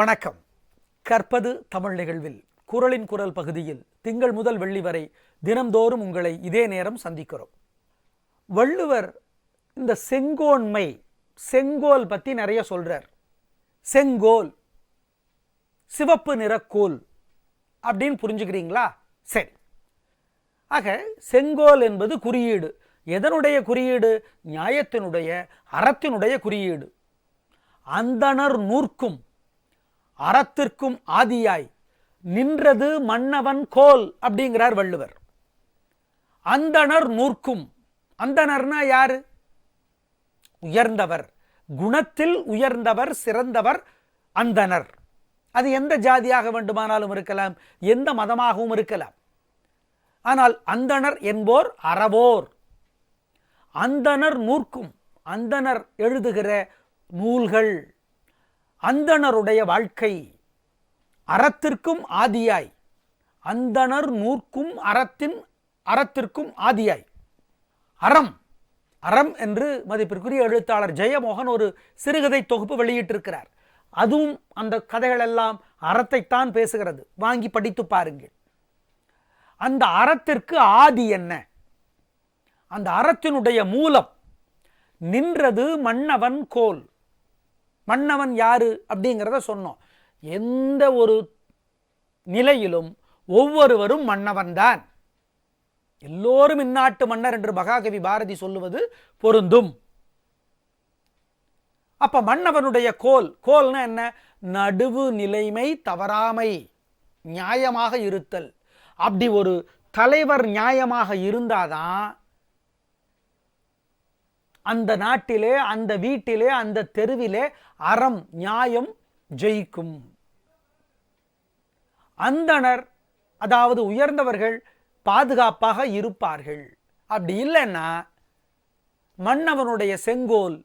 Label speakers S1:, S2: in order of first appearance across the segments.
S1: வணக்கம். கற்பது தமிழ் நிகழ்வில். குரலின் குரல் பகுதியில் திங்கள் முதல் வெள்ளி வரை தினம்தோறும் உங்களை இதே நேரம் சந்திக்கிறோம். வள்ளுவர் இந்த செங்கோன்மை செங்கோல் பற்றி நிறைய சொல்கிறார் செங்கோல் சிவப்பு நிறக்கோல் அப்படின்னு புரிஞ்சுக்கிறீங்களா? சரி. ஆக செங்கோல் என்பது குறியீடு. எதனுடைய குறியீடு? நியாயத்தினுடைய அறத்தினுடைய குறியீடு. அந்தணர் நூற்கும் அறத்திற்கும் ஆதியாய். நின்றது மன்னவன் கோல் அப்படிங்கிறார் வள்ளுவர். அந்தணர் நூற்கும். அந்தனர்னா யாரு? உயர்ந்தவர். குணத்தில் உயர்ந்தவர் சிறந்தவர் அந்தணர். அது எந்த ஜாதியாக வேண்டுமானாலும் இருக்கலாம் எந்த மதமாகவும் இருக்கலாம். ஆனால் அந்தணர் என்போர் அறவோர். அந்தணர் நூற்கும். அந்தணர் எழுதுகிற நூல்கள். அந்தணருடைய வாழ்க்கை அறத்திற்கும் ஆதியாய். அந்தணர் நூற்கும் அறத்தின் அறத்திற்கும் ஆதியாய். அறம் அறம் என்று மதிப்பிற்குரிய எழுத்தாளர் ஜெயமோகன் ஒரு சிறுகதை தொகுப்பு வெளியிட்டிருக்கிறார். அதுவும் அந்த கதைகள் எல்லாம் அறத்தைத்தான் பேசுகிறது. வாங்கி படித்து பாருங்கள். அந்த அறத்திற்கு ஆதி என்ன? அந்த அறத்தினுடைய மூலம் நின்றது மன்னவன் கோல். மன்னவன் யாரு அப்படிங்கிறத சொன்னோம். எந்த ஒரு நிலையிலும் ஒவ்வொருவரும் மன்னவன் தான். எல்லோரும் இந்நாட்டு மன்னர் என்று மகாகவி பாரதி சொல்லுவது பொருந்தும். அப்ப மன்னவனுடைய கோல் கோல்னா என்ன? நடுவு நிலைமை தவறாமை நியாயமாக இருத்தல். அப்படி ஒரு தலைவர் நியாயமாக இருந்தாதான் அந்த நாட்டிலே அந்த வீட்டிலே அந்த தெருவிலே அறம் நியாயம் ஜெயிக்கும். அந்தணர் அதாவது உயர்ந்தவர்கள் பாதுகாப்பாக இருப்பார்கள். அப்படி இல்லைன்னா மன்னவனுடைய செங்கோல்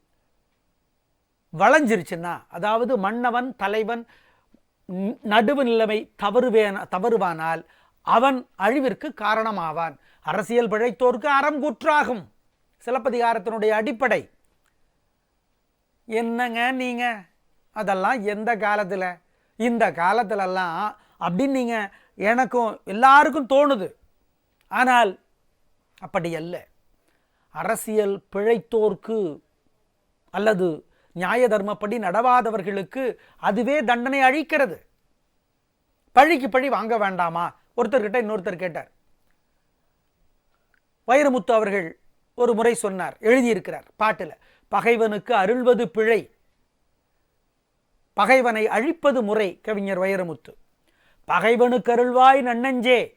S1: வளைஞ்சிருச்சுன்னா அதாவது மன்னவன் தலைவன் நடுவு நிலைமை தவறுவேன தவறுவானால் அவன் அழிவிற்கு காரணமாவான். அரசியல் பிழைத்தோர்க்கு அறம் குற்றாகும். சிலப்பதிகாரத்தினுடைய அடிப்படை. என்னங்க நீங்க? அதெல்லாம் எந்த காலத்தில்? இந்த காலத்திலலாம் அப்படின்னு நீங்க எனக்கும் எல்லாருக்கும் தோணுது. ஆனால் அப்படி அல்ல. அரசியல் பிழைத்தோர்க்கு அல்லது நியாய தர்மப்படி நடவாதவர்களுக்கு அதுவே தண்டனை அழிக்கிறது பழிக்கு பழி வாங்க வேண்டாமா? ஒருத்தர்கிட்ட இன்னொருத்தர் கேட்டார். வைரமுத்து அவர்கள் ஒரு முறை சொன்னார் எழுதியிருக்கிறார் பாட்டில். பகைவனுக்கு அருள்வது பிழை. பகைவனை அழிப்பது முறை கவிஞர் வைரமுத்து. பகைவனுக்கு அருள்வாய் நன்னஞ்சே.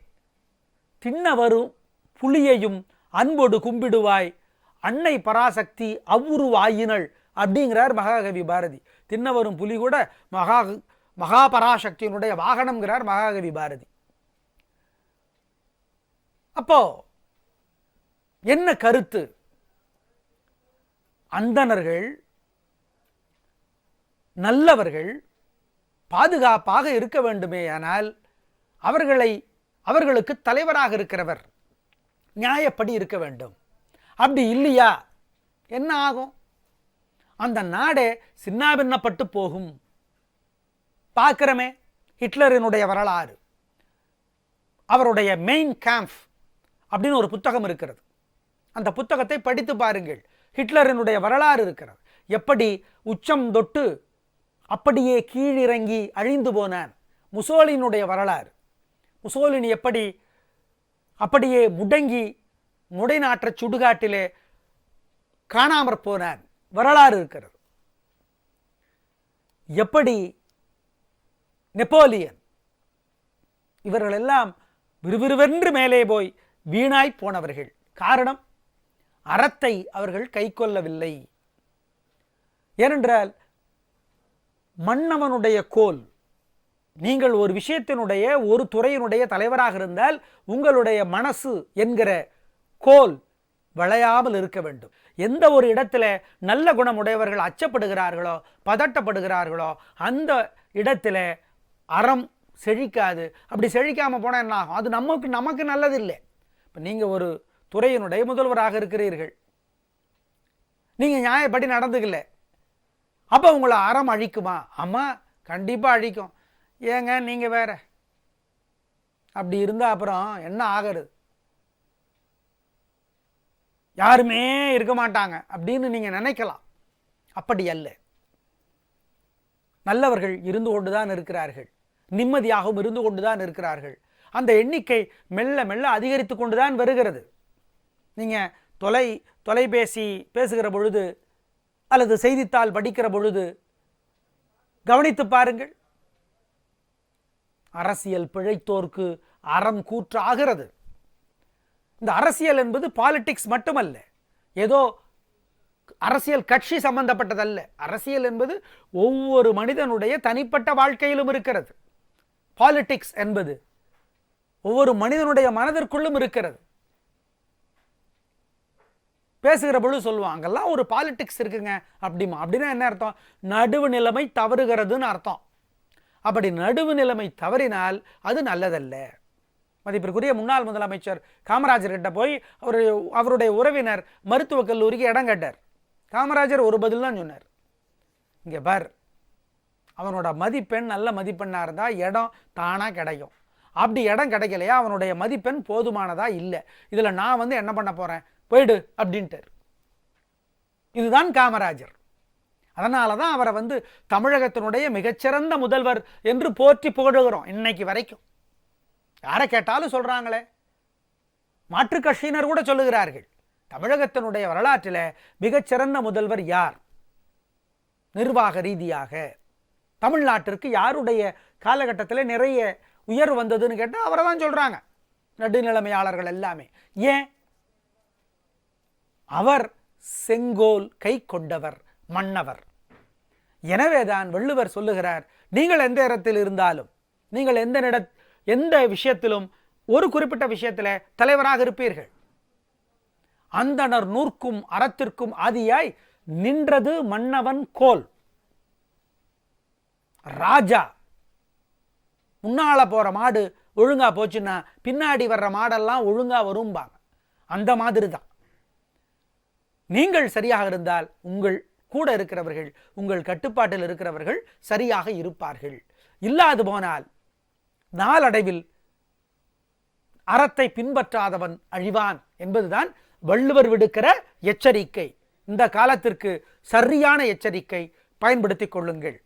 S1: தின்ன வரும் புலியையும் அன்போடு கும்பிடுவாய். அன்னை பராசக்தி அவ்வுருவாயினள் அப்படிங்கிறார் மகாகவி பாரதி. தின்ன வரும் புலி கூட மகா மகாபராசக்தியினுடைய வாகனம்ங்கிறார் மகாகவி பாரதி. அப்போ என்ன கருத்து? அந்தணர்கள் நல்லவர்கள் பாதுகாப்பாக இருக்க வேண்டுமேயானால் அவர்களை அவர்களுக்கு தலைவராக இருக்கிறவர் நியாயப்படி இருக்க வேண்டும். அப்படி இல்லையா? என்ன ஆகும்? அந்த நாடே சின்னாபின்னப்பட்டு போகும். பார்க்கிறமே ஹிட்லரினுடைய வரலாறு. அவருடைய மெயின் கேம்ப் அப்படின்னு ஒரு புத்தகம் இருக்கிறது. அந்த புத்தகத்தை படித்து பாருங்கள். ஹிட்லரினுடைய வரலாறு இருக்கிறது. எப்படி உச்சம் தொட்டு அப்படியே கீழிறங்கி அழிந்து போனான் முசோலினுடைய வரலாறு. முசோலினி எப்படி அப்படியே முடங்கி முடைநாற்ற சுடுகாட்டிலே காணாமற் போனான். வரலாறு இருக்கிறது. எப்படி நெப்போலியன் இவர்கள் எல்லாம் விறுவிறுவென்று மேலே போய் வீணாய் போனவர்கள். காரணம் அறத்தை அவர்கள் கைக்கொள்ளவில்லை. ஏனென்றால் மன்னவனுடைய கோல் நீங்கள் ஒரு விஷயத்தினுடைய ஒரு துறையினுடைய தலைவராக இருந்தால் உங்களுடைய மனசு என்கிற கோல் வளையாமல் இருக்க வேண்டும். எந்த ஒரு இடத்துல நல்ல குணமுடையவர்கள் அச்சப்படுகிறார்களோ பதட்டப்படுகிறார்களோ அந்த இடத்துல அறம் செழிக்காது. அப்படி செழிக்காமல் போனால் என்ன ஆகும்? அது நமக்கு நமக்கு நல்லதில்லை. இப்போ நீங்கள் ஒரு துறையினுடைய முதல்வராக இருக்கிறீர்கள். நீங்கள் நியாயப்படி நடந்துக்கல. அப்போ உங்களை அறம் அழிக்குமா? அம்மா கண்டிப்பாக அழிக்கும். ஏங்க நீங்கள் வேற. அப்படி இருந்தால் அப்புறம் என்ன ஆகிறது? யாருமே இருக்க மாட்டாங்க அப்படின்னு நீங்கள் நினைக்கலாம். அப்படி அல்ல. நல்லவர்கள் இருந்து கொண்டு தான் இருக்கிறார்கள். நிம்மதியாகவும் இருந்து கொண்டு தான் இருக்கிறார்கள். அந்த எண்ணிக்கை மெல்ல மெல்ல அதிகரித்து கொண்டுதான் வருகிறது. நீங்கள் தொலை தொலைபேசி பேசுகிற பொழுது அல்லது செய்தித்தாள் படிக்கிற பொழுது கவனித்து பாருங்கள். அரசியல் பிழைத்தோர்க்கு அறம் கூற்றாகிறது. இந்த அரசியல் என்பது பாலிடிக்ஸ் மட்டுமல்ல. ஏதோ அரசியல் கட்சி சம்பந்தப்பட்டதல்ல. அரசியல் என்பது ஒவ்வொரு மனிதனுடைய தனிப்பட்ட வாழ்க்கையிலும் இருக்கிறது. பாலிடிக்ஸ் என்பது ஒவ்வொரு மனிதனுடைய மனதிற்குள்ளும் இருக்கிறது. பேசுகிற பொழுது சொல்லுவான் அங்கெல்லாம் ஒரு பாலிட்டிக்ஸ் இருக்குங்க. அப்படிமா. அப்படின்னா என்ன அர்த்தம்? நடுவு நிலைமை தவறுகிறதுன்னு அர்த்தம். அப்படி நடுவு நிலைமை தவறினால் அது நல்லதல்ல. மதிப்பிற்குரிய முன்னாள் முதலமைச்சர் காமராஜர் கிட்ட போய் அவர் அவருடைய உறவினர் மருத்துவக் கல்லூரிக்கு இடம் கேட்டார். காமராஜர் ஒரு பதில் தான் சொன்னார். இங்கே பார் அவனோட மதிப்பெண் நல்ல மதிப்பெண்ணாக இருந்தால் இடம் தானாக கிடைக்கும். அப்படி இடம் கிடைக்கலையா? அவனுடைய மதிப்பெண் போதுமானதா? இல்லை. இதில் நான் வந்து என்ன பண்ண போகிறேன் போயிடு அப்படின்ட்டார். இதுதான் காமராஜர். அதனால தான் அவரை வந்து தமிழகத்தினுடைய மிகச்சிறந்த முதல்வர் என்று போற்றி புகழுகிறோம் இன்னைக்கு வரைக்கும். யாரை கேட்டாலும் சொல்கிறாங்களே மாற்றுக் கட்சியினர் கூட சொல்லுகிறார்கள். தமிழகத்தினுடைய வரலாற்றில் மிகச்சிறந்த முதல்வர் யார்? நிர்வாக ரீதியாக. தமிழ்நாட்டிற்கு யாருடைய காலகட்டத்தில் நிறைய உயர்வு வந்ததுன்னு கேட்டால் அவரை தான் சொல்றாங்க. நடுநிலைமையாளர்கள் எல்லாமே. ஏன்? அவர் செங்கோல் கை கொண்டவர் மன்னவர். எனவேதான் வள்ளுவர் சொல்லுகிறார் நீங்கள் எந்த இடத்தில் இருந்தாலும் நீங்கள் எந்த நிட எந்த விஷயத்திலும் ஒரு குறிப்பிட்ட விஷயத்தில் தலைவராக இருப்பீர்கள். அந்தணர் நூற்கும் அறத்திற்கும் ஆதியாய் நின்றது மன்னவன் கோல். ராஜா முன்னால் போகிற மாடு ஒழுங்காக போச்சுன்னா பின்னாடி வர்ற மாடெல்லாம் ஒழுங்காக வரும்பாங்க. அந்த மாதிரி தான் நீங்கள் சரியாக இருந்தால் உங்கள் கூட இருக்கிறவர்கள் உங்கள் கட்டுப்பாட்டில் இருக்கிறவர்கள் சரியாக இருப்பார்கள். இல்லாது போனால் நாளடைவில் அறத்தை பின்பற்றாதவன் அழிவான் என்பதுதான் வள்ளுவர் விடுக்கிற எச்சரிக்கை. இந்த காலத்திற்கு சரியான எச்சரிக்கை பயன்படுத்திக் கொள்ளுங்கள்.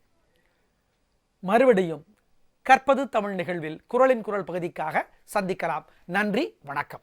S1: மறுபடியும் கற்பது தமிழ் நிகழ்வில் குரலின் குரல் பகுதிக்காக சந்திக்கலாம். நன்றி வணக்கம்.